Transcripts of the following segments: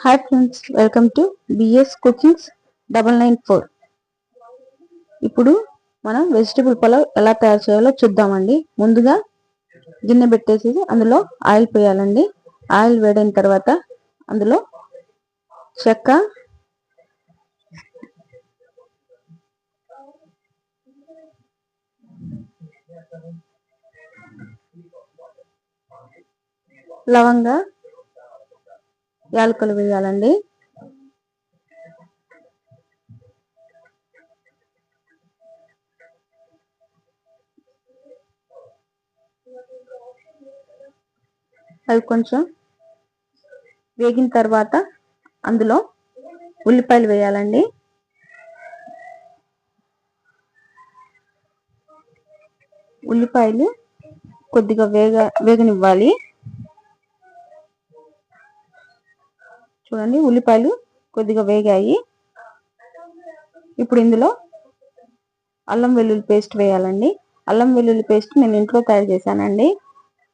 Hi friends welcome to BS cookings double nine four ఇప్పుడు మనం vegetable pulao ఎలా తయారు చేయాలో చూద్దామండి. ముందుగా గిన్నె పెట్టేసి అందులో ఆయిల్ పోయాలండి. ఆయిల్ వేడైన తర్వాత అందులో చెక్క లవంగా యాలకులు వేయాలండి. అవి కొంచెం వేగిన తర్వాత అందులో ఉల్లిపాయలు వేయాలండి. ఉల్లిపాయలు కొద్దిగా వేగ వేగనివ్వాలి. చూడండి ఉల్లిపాయలు కొద్దిగా వేగాయి. ఇప్పుడు ఇందులో అల్లం వెల్లుల్లి పేస్ట్ వేయాలండి. అల్లం వెల్లుల్లి పేస్ట్ నేను ఇంట్లో తయారు చేశానండి.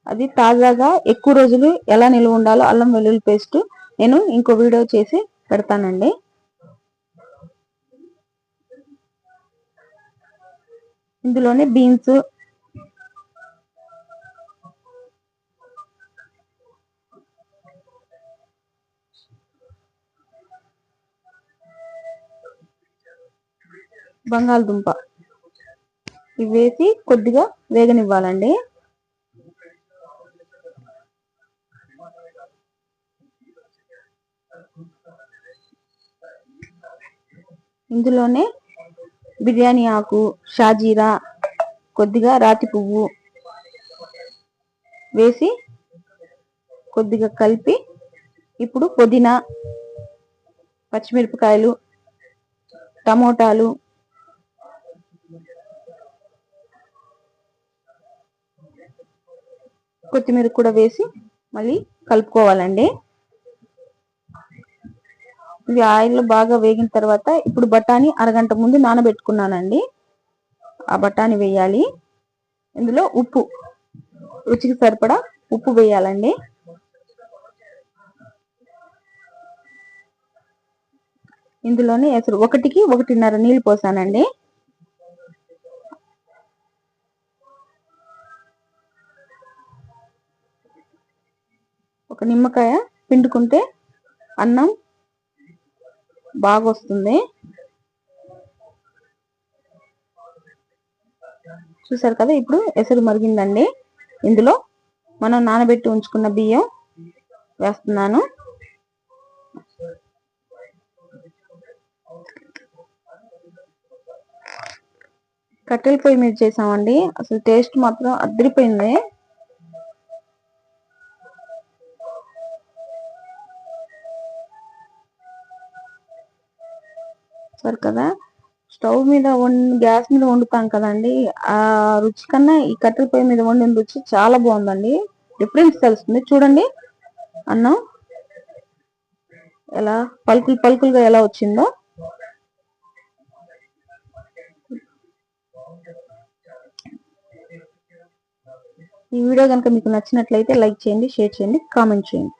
అది తాజాగా ఎక్కువ రోజులు ఎలా నిల్వ ఉండాలో అల్లం వెల్లుల్లి పేస్ట్ నేను ఇంకో వీడియో చేసి పెడతానండి. ఇందులోనే బీన్స్ బంగాళదుంప. ఇవి వేసి కొద్దిగా వేగనివ్వాలండి. ఇందులోనే బిర్యానీ ఆకు షాజీరా కొద్దిగా రాతి పువ్వు వేసి కొద్దిగా కలిపి ఇప్పుడు పుదీనా పచ్చిమిరపకాయలు టమోటాలు కొత్తిమీర కూడా వేసి మళ్ళీ కలుపుకోవాలండి. ఇవి ఆయిల్ బాగా వేగిన తర్వాత ఇప్పుడు బఠానీ అరగంట ముందు నానబెట్టుకున్నానండి. ఆ బఠానీ వేయాలి. ఇందులో ఉప్పు రుచికి సరిపడా ఉప్పు వేయాలండి. ఇందులోనే అసలు ఒకటికి ఒకటిన్నర నీళ్ళు పోసానండి. ఒక నిమ్మకాయ పిండుకుంటే అన్నం బాగా వస్తుంది చూసారు కదా ఇప్పుడు ఎసరు మరిగిందండి. ఇందులో మనం నానబెట్టి ఉంచుకున్న బియ్యం వేస్తున్నాను. కట్టెల పొయ్యి మీద చేసామండి. అసలు టేస్ట్ మాత్రం అద్దరిపోయింది సరే కదా. స్టవ్ మీద గ్యాస్ మీద వండుతాం కదండి. ఆ రుచి కన్నా ఈ కట్టెల పొయ్యి మీద వండిన రుచి చాలా బాగుందండి. డిఫరెన్స్ తెలుస్తుంది. చూడండి. అన్నం ఎలా పలుకులు పలుకులుగా ఎలా వచ్చిందో. ఈ వీడియో కనుక మీకు నచ్చినట్లయితే లైక్ చేయండి షేర్ చేయండి కామెంట్ చేయండి.